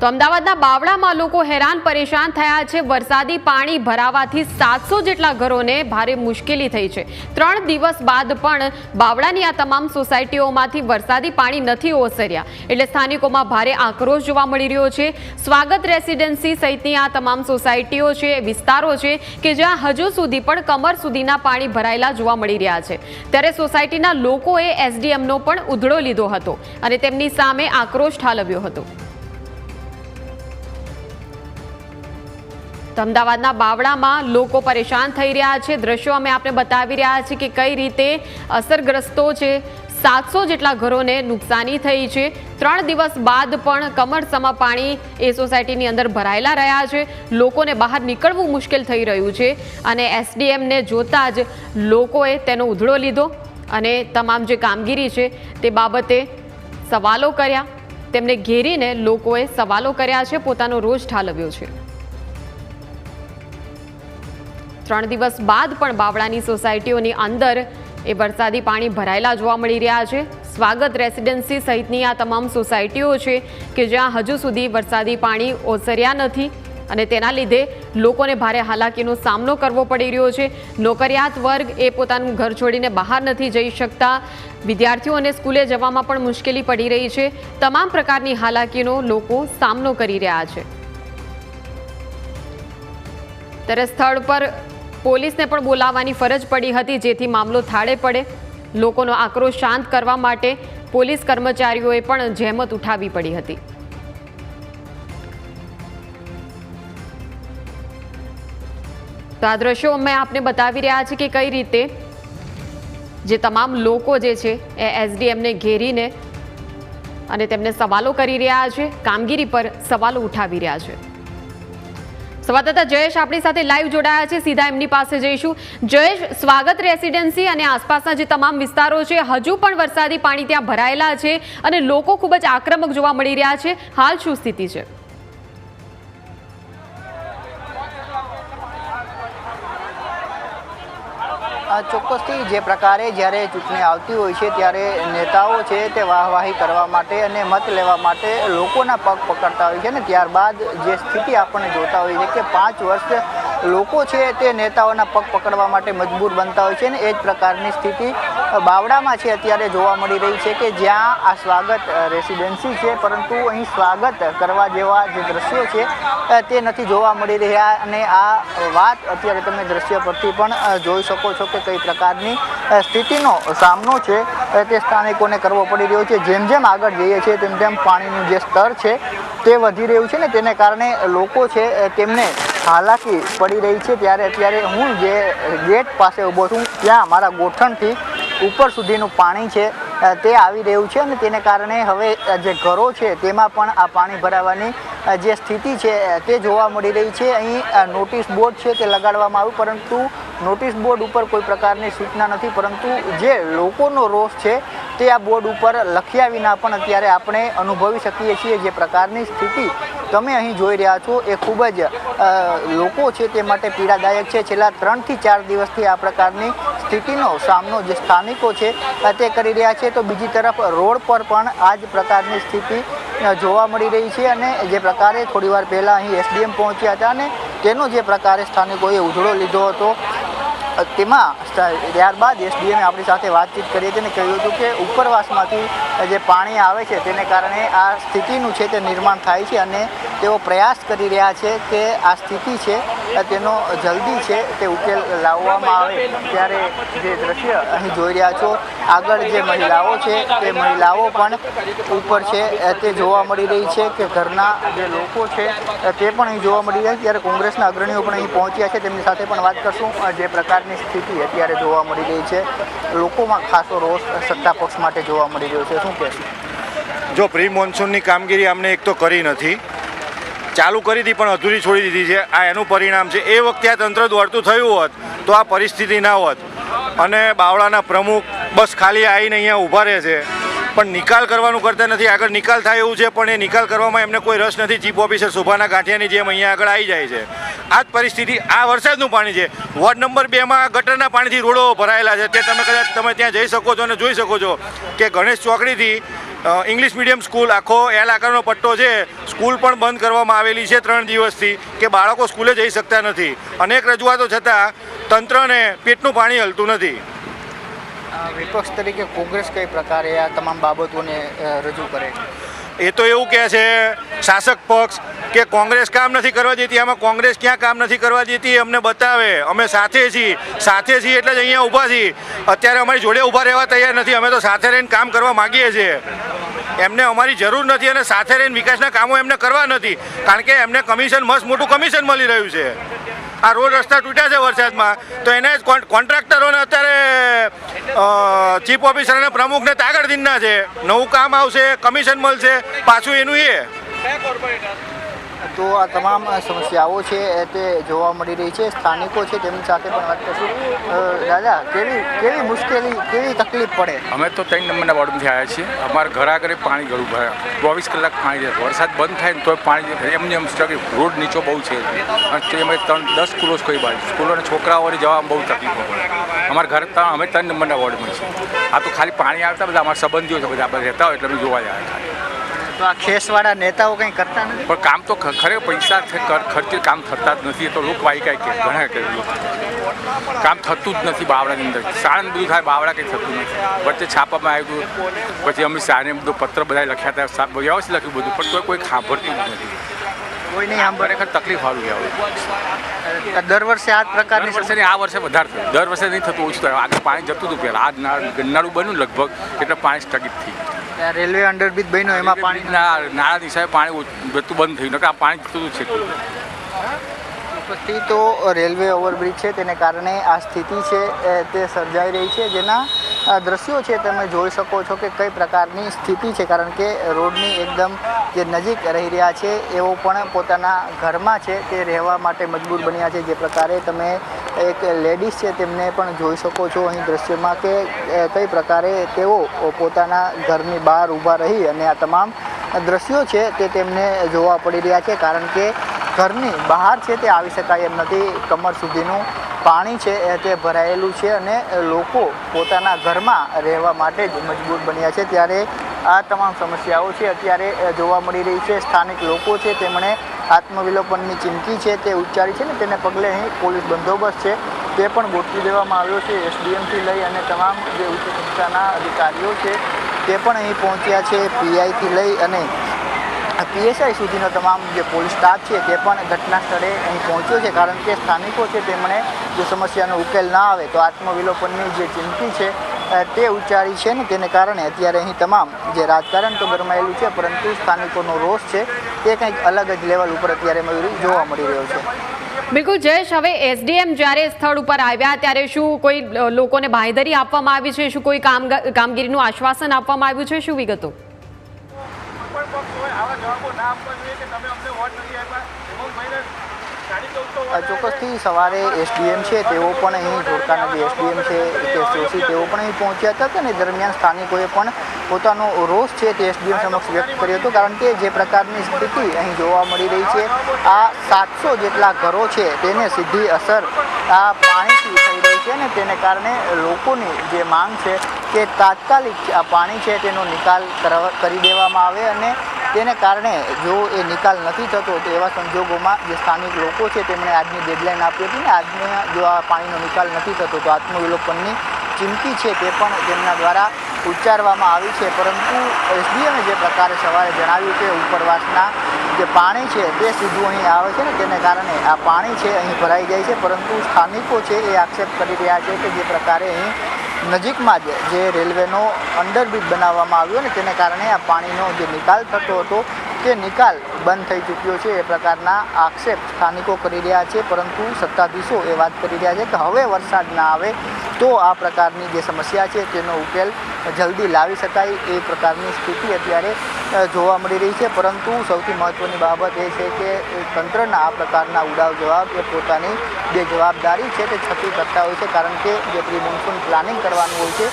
તો અમદાવાદના બાવળામાં લોકો હેરાન પરેશાન થયા છે. વરસાદી પાણી ભરાવાથી સાતસો જેટલા ઘરોને ભારે મુશ્કેલી થઈ છે. ત્રણ દિવસ બાદ પણ બાવળાની આ તમામ સોસાયટીઓમાંથી વરસાદી પાણી નથી ઓસર્યા. એટલે સ્થાનિકોમાં ભારે આક્રોશ જોવા મળી રહ્યો છે. સ્વાગત રેસિડેન્સી સહિતની આ તમામ સોસાયટીઓ છે, વિસ્તારો છે કે જ્યાં હજુ સુધી પણ કમર સુધીના પાણી ભરાયેલા જોવા મળી રહ્યા છે. ત્યારે સોસાયટીના લોકોએ એસડીએમનો પણ ઉધડો લીધો હતો અને તેમની સામે આક્રોશ ઠાલવ્યો હતો. તો અમદાવાદના બાવળામાં લોકો પરેશાન થઈ રહ્યા છે. દ્રશ્યો અમે આપને બતાવી રહ્યા છીએ કે કઈ રીતે અસરગ્રસ્તો છે સાતસો જેટલા ઘરોને નુકસાની થઈ છે. ત્રણ દિવસ બાદ પણ કમરસમા પાણી એ સોસાયટીની અંદર ભરાયેલા રહ્યા છે. લોકોને બહાર નીકળવું મુશ્કેલ થઈ રહ્યું છે અને એસડીએમને જોતા જ લોકોએ તેનો ઉધડો લીધો અને તમામ જે કામગીરી છે તે બાબતે સવાલો કર્યા. તેમને ઘેરીને લોકોએ સવાલો કર્યા છે. પોતાનો રોજ ઠાલવ્યો છે. ત્રણ દિવસ બાદ પણ બાવળાની સોસાયટીઓની અંદર એ વરસાદી પાણી ભરાયેલા જોવા મળી રહ્યા છે. સ્વાગત રેસિડેન્સી સહિતની આ તમામ સોસાયટીઓ છે કે જ્યાં હજુ સુધી વરસાદી પાણી ઓસર્યા નથી અને તેના લીધે લોકોને ભારે હાલાકીનો સામનો કરવો પડી રહ્યો છે. નોકરિયાત વર્ગ એ પોતાનું ઘર છોડીને બહાર નથી જઈ શકતા. વિદ્યાર્થીઓને સ્કૂલે જવામાં પણ મુશ્કેલી પડી રહી છે. તમામ પ્રકારની હાલાકીનો લોકો સામનો કરી રહ્યા છે. ત્યારે સ્થળ પર પોલીસને પણ બોલાવવાની ફરજ પડી હતી, જેથી મામલો થાળે પડે. લોકોનો આક્રોશ શાંત કરવા માટે પોલીસ કર્મચારીઓએ પણ જહેમત ઉઠાવવી પડી હતી. તો આ દ્રશ્યો અમે આપને બતાવી રહ્યા છીએ કે કઈ રીતે જે તમામ લોકો જે છે એ એસડીએમને ઘેરીને અને તેમને સવાલો કરી રહ્યા છે, કામગીરી પર સવાલો ઉઠાવી રહ્યા છે. સંવાદદાતા જયેશ આપણી સાથે લાઈવ જોડાયા છે. સીધા એમની પાસે જઈશું. જયેશ, સ્વાગત રેસિડેન્સી અને આસપાસના જે તમામ વિસ્તારો છે, હજુ પણ વરસાદી પાણી ત્યાં ભરાયેલા છે અને લોકો ખૂબ જ આક્રમક જોવા મળી રહ્યા છે. હાલ શું સ્થિતિ છે? ચોક્કસથી જે પ્રકારે જ્યારે ચૂંટણી આવતી હોય છે ત્યારે નેતાઓ છે તે વાહવાહી કરવા માટે અને મત લેવા માટે લોકોના પગ પકડતા હોય છે ને ત્યારબાદ જે સ્થિતિ આપણને જોતા હોય છે કે પાંચ વર્ષ લોકો છે તે નેતાઓના પગ પકડવા માટે મજબૂર બનતા હોય છે ને એ જ પ્રકારની સ્થિતિ બાવડામાં છે અત્યારે જોવા મળી રહી છે કે જ્યાં આ સ્વાગત રેસિડેન્સી છે, પરંતુ અહીં સ્વાગત કરવા જેવા જે દ્રશ્યો છે તે નથી જોવા મળી રહ્યા. અને આ વાત અત્યારે તમે દ્રશ્ય પરથી પણ જોઈ શકો છો કે કઈ પ્રકારની સ્થિતિનો સામનો છે તે સ્થાનિકોને કરવો પડી રહ્યો છે. જેમ જેમ આગળ જઈએ છીએ, તેમ તેમ પાણીનું જે સ્તર છે, તે વધી રહ્યું છે ને તેને કારણે લોકો છે તેમને હાલાકી પડી રહી છે. ત્યારે અત્યારે હું જે ગેટ પાસે ઊભો છું, ત્યાં મારા ગોઠણથી ઉપર સુધીનું પાણી છે તે આવી રહ્યું છે અને તેને કારણે હવે જે ઘરો છે તેમાં પણ આ પાણી ભરાવાની જે સ્થિતિ છે તે જોવા મળી રહી છે. અહીં નોટિસ બોર્ડ છે તે લગાડવામાં આવ્યું, પરંતુ નોટિસ બોર્ડ ઉપર કોઈ પ્રકારની સૂચના નથી, પરંતુ જે લોકોનો રોષ છે તે આ બોર્ડ ઉપર લખ્યા વિના પણ અત્યારે આપણે અનુભવી શકીએ છીએ જે પ્રકારની સ્થિતિ તમે અહીં જોઈ રહ્યા છો એ ખૂબ જ લોકો છે તે માટે પીડાદાયક છે. છેલ્લા ત્રણથી ચાર દિવસથી આ પ્રકારની સ્થિતિનો સામનો જે સ્થાનિકો છે તે કરી રહ્યા છે. તો બીજી તરફ રોડ પર પણ આ જ પ્રકારની સ્થિતિ જોવા મળી રહી છે અને જે પ્રકારે થોડીવાર પહેલાં અહીં એસડીએમ પહોંચ્યા હતા અને તેનો જે પ્રકારે સ્થાનિકોએ ઉજળો લીધો હતો તેમાં ત્યારબાદ એસડીએમે આપણી સાથે વાતચીત કરી હતી અને કહ્યું હતું કે ઉપરવાસમાંથી જે પાણી આવે છે તેને કારણે આ સ્થિતિનું છે તે નિર્માણ થાય છે અને તેઓ પ્રયાસ કરી રહ્યા છે કે આ સ્થિતિ છે તેનો જલ્દી છે તે ઉકેલ લાવવામાં આવે ત્યારે જે દ્રશ્ય અહીં જોઈ રહ્યા છો, આગળ જે મહિલાઓ છે, તે મહિલાઓ પણ ઉપર છે તે જોવા મળી રહી છે કે ઘરના જે લોકો છે તે પણ અહીં જોવા મળી રહ્યા ત્યારે કોંગ્રેસના અગ્રણીઓ પણ અહીં પહોંચ્યા છે, તેમની સાથે પણ વાત કરશું. જે પ્રકારની સ્થિતિ અત્યારે જોવા મળી રહી છે, લોકોમાં ખાસો રોષ સત્તા પક્ષ માટે જોવા મળી રહ્યો છે. શું કહેશું? જો પ્રી મોન્સૂનની કામગીરી અમને એક તો કરી નથી ચાલુ કરી હતી પણ અધૂરી છોડી દીધી છે. આ એનું પરિણામ છે. એ વખતે આ તંત્ર દોડતું થયું હોત, તો આ પરિસ્થિતિ ના હોત. અને બાવળાના પ્રમુખ બસ ખાલી આવીને અહીંયા ઊભા રહે છે. પણ નિકાલ કરવાનું કરતા નથી. આગળ નિકાલ થાય એવું છે, પણ એ નિકાલ કરવામાં એમને કોઈ રસ નથી. ચીફ ઓફિસર શોભાના ગાંઠિયાની જેમ અહીંયા આગળ આવી જાય છે. આ જ પરિસ્થિતિ, આ વરસાદનું પાણી છે. વોર્ડ નંબર બેમાં ગટરના પાણીથી રોડો ભરાયેલા છે. તે તમે કદાચ તમે ત્યાં જઈ શકો છો અને જોઈ શકો છો કે ગણેશ ચોકડીથી ઇંગ્લિશ મીડિયમ સ્કૂલ આખો એલ આકારનો પટ્ટો છે સ્કૂલ પણ બંધ કરવામાં આવેલી છે ત્રણ દિવસથી કે બાળકો સ્કૂલે જઈ શકતા નથી. અનેક રજૂઆતો છતાં તંત્રને પેટનું પાણી હલતું નથી. વિપક્ષ તરીકે કોંગ્રેસ કઈ પ્રકારે આ તમામ બાબતોને રજૂ કરે? એ તો એવું કહે છે શાસક પક્ષ કે કોંગ્રેસ કામ નથી કરવા દેતી આમાં કોંગ્રેસ ક્યાં કામ નથી કરવા દેતી અમને બતાવે. અમે સાથે છીએ સાથે છીએ એટલે જ અહીંયા ઊભા છીએ. અત્યારે અમારી જોડે ઊભા રહેવા તૈયાર નથી અમે તો સાથે રહીને કામ કરવા માગીએ છીએ. એમને અમારી જરૂર નથી અને સાથે રહીને વિકાસના કામો એમને કરવા નથી. કારણ કે એમને કમિશન, મસ્ત મોટું કમિશન મળી રહ્યું છે. આ રોડ રસ્તા તૂટ્યા છે વરસાદમાં. તો એને કોન્ટ્રાક્ટરોને અત્યારે ચીફ ઓફિસર અને પ્રમુખને તાગડ દિનના છે. નવું કામ આવશે, કમિશન મળશે. પાછું એનું એ. તો આ તમામ સમસ્યાઓ છે તે જોવા મળી રહી છે. સ્થાનિકો છે તેમની સાથે પણ વાત કરશું. દાદા, કેવી કેવી મુશ્કેલી, કેવી તકલીફ પડે? અમે તો ત્રણ નંબરના વોર્ડમાંથી આવ્યા છીએ. અમારા ઘર આગળ પાણી ગળું ભરાય. ચોવીસ કલાક પાણી જાય. વરસાદ બંધ થાય ને તો પાણી. એમને એમ સ્ટ્રગલ રોડ નીચો બહુ છે. અને તે અમે ત્રણ, દસ સ્કૂલો કોઈ બાજુ. સ્કૂલોના છોકરાઓને જવામાં બહુ તકલીફો પડે. અમારા ઘર અમે ત્રણ નંબરના વોર્ડમાં છીએ. આ તો ખાલી પાણી આવતા બધા, અમારા સંબંધીઓ છે બધા. રહેતા હોય એટલે અમે જોવા જાય તો આ ખેસવાળા નેતાઓ કંઈ કરતા નથી? પણ કામ તો ખરે પૈસા ખર્ચે કામ થતા જ નથી. એ તો લોકવાહી કાંઈ કે ઘણા કહ્યું કામ થતું જ નથી બાવળાની અંદર. સાણંદ બધું થાય બાવળા કંઈ થતું નથી. વચ્ચે છાપામાં આવ્યું પછી અમે શાહને બધું પત્ર બધા લખ્યા હતા. વ્યવસ્થિત લખ્યું બધું પણ કોઈ કોઈ સાંભળતું જ નથી. કોઈ નહીં આમ ખરેખર તકલીફ આવી. આવે દર વર્ષે આ પ્રકારની વર્ષે આ વર્ષે વધારે થયું. દર વર્ષે નહીં થતું ઓછું થયું. આગળ પાણી જતું હતું પહેલાં. આ નાળ બન્યું લગભગ એટલે પાણી સ્થગિત થઈ ગયું. આ રેલવે અંડરબ્રિજ બન્યો એમાં પાણી ના નાળા દિશાએ પાણી બધું બંધ થયું નકર આ પાણી જતું છે ઉપરથી તો રેલવે ઓવરબ્રિજ છે તેને કારણે આ સ્થિતિ છે તે સર્જાઈ રહી છે. જેના દ્રશ્યો છે તમે જોઈ શકો છો કે કઈ પ્રકારની સ્થિતિ છે કારણ કે રોડની એકદમ જે નજીક રહી રહ્યા છે એવો પણ પોતાના ઘરમાં છે તે રહેવા માટે મજબૂર બન્યા છે. જે પ્રકારે તમે એક લેડીઝ છે, તેમને પણ જોઈ શકો છો અહીં દ્રશ્યમાં કે કઈ પ્રકારે તેઓ પોતાના ઘરની બહાર ઊભા રહી અને આ તમામ દ્રશ્યો છે તે તેમને જોવા પડી રહ્યા છે. કારણ કે ઘરની બહાર છે તે આવી શકાય એમ નથી. કમર સુધીનું પાણી છે તે ભરાયેલું છે અને લોકો પોતાના ઘરમાં રહેવા માટે જ મજબૂર બન્યા છે. ત્યારે આ તમામ સમસ્યાઓ છે અત્યારે જોવા મળી રહી છે. સ્થાનિક લોકો છે, તેમણે આત્મવિલોપનની ચીમકી છે તે ઉચ્ચારી છે ને તેને પગલે અહીં પોલીસ બંદોબસ્ત છે. તે પણ ગોઠવી દેવામાં આવ્યો છે. એસડીએમથી લઈ અને તમામ જે ઉચ્ચ કક્ષાના અધિકારીઓ છે તે પણ અહીં પહોંચ્યા છે. પીઆઈથી લઈ અને પીએસઆઈ સુધીનો તમામ જે પોલીસ સ્ટાફ છે તે પણ ઘટના સ્થળે અહીં પહોંચ્યો છે. કારણ કે સ્થાનિકો છે, તેમણે જો સમસ્યાનો ઉકેલ ના આવે તો આત્મવિલોપનની જે ચીમકી છે તે ઉચ્ચારી છે ને તેને કારણે અત્યારે અહીં તમામ જે રાજકારણ તો ગરમાયેલું છે પરંતુ સ્થાનિકોનો રોષ છે તે કંઈક અલગ જ લેવલ ઉપર અત્યારે મયુરી જોવા મળી રહ્યો છે. બિલકુલ જયેશ હવે એસડીએમ જ્યારે સ્થળ ઉપર આવ્યા ત્યારે શું કોઈ લોકોને બાંયધરી આપવામાં આવી છે? શું કોઈ કામ કામગીરીનું આશ્વાસન આપવામાં આવ્યું છે? શું વિગતો? અ, ચોક્કસથી સવારે એસડીએમ છે, તેઓ પણ અહીં જોડકાના જે એસડીએમ છે હિતેશ જોશી તેઓ પણ અહીં પહોંચ્યા હતા અને દરમિયાન સ્થાનિકોએ પણ પોતાનો રોષ છે તે એસડીએમ સમક્ષ વ્યક્ત કર્યો હતો, કારણ કે જે પ્રકારની સ્થિતિ અહીં જોવા મળી રહી છે, આ સાતસો જેટલા ઘરો છે તેને સીધી અસર આ પાણીથી થઈ રહી છે અને તેને કારણે લોકોની જે માંગ છે કે તાત્કાલિક આ પાણી છે તેનો નિકાલ કરી દેવામાં આવે અને તેને કારણે જો એ નિકાલ નથી થતો, તો એવા સંજોગોમાં જે સ્થાનિક લોકો છે, તેમણે આજની ડેડલાઇન આપી હતી ને, આજને જો આ પાણીનો નિકાલ નથી થતો, તો આત્મવિલોપનની ચીમકી છે તે પણ તેમના દ્વારા ઉચ્ચારવામાં આવી છે. પરંતુ એસડીએમે જે પ્રકારે સવારે જણાવ્યું કે ઉપરવાસના જે પાણી છે, તે સીધું અહીં આવે છે ને, તેને કારણે આ પાણી છે, અહીં ભરાઈ જાય છે. પરંતુ સ્થાનિકો છે, એ આક્ષેપ કરી રહ્યા છે કે જે પ્રકારે અહીં નજીકમાં જ જે રેલવેનો અંડરબ્રિજ બનાવવામાં આવ્યો ને તેને કારણે આ પાણીનો જે નિકાલ થતો હતો તે નિકાલ બંધ થઈ ચૂક્યો છે એ પ્રકારના આક્ષેપ સ્થાનિકો કરી રહ્યા છે, પરંતુ સત્તાધીશો એ વાત કરી રહ્યા છે કે હવે વરસાદ ના આવે તો આ પ્રકારની જે સમસ્યા છે તેનો ઉકેલ જલ્દી લાવી શકાય એ પ્રકારની સ્થિતિ અત્યારે જોવા મળી રહી છે. પરંતુ સૌથી મહત્ત્વની બાબત એ છે કે તંત્રના આ પ્રકારના ઉડાવ જવાબ એ પોતાની જે જવાબદારી છે તે છતી કરતા હોય છે, કારણ કે જે પ્રી મોન્સૂન પ્લાનિંગ કરવાનું હોય છે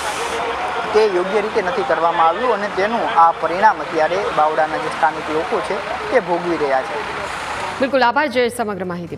તે યોગ્ય રીતે નથી કરવામાં આવ્યું અને તેનું આ પરિણામ અત્યારે બાવડાના જે સ્થાનિક લોકો છે તે ભોગવી રહ્યા છે. બિલકુલ આભાર જયેશ સમગ્ર માહિતી.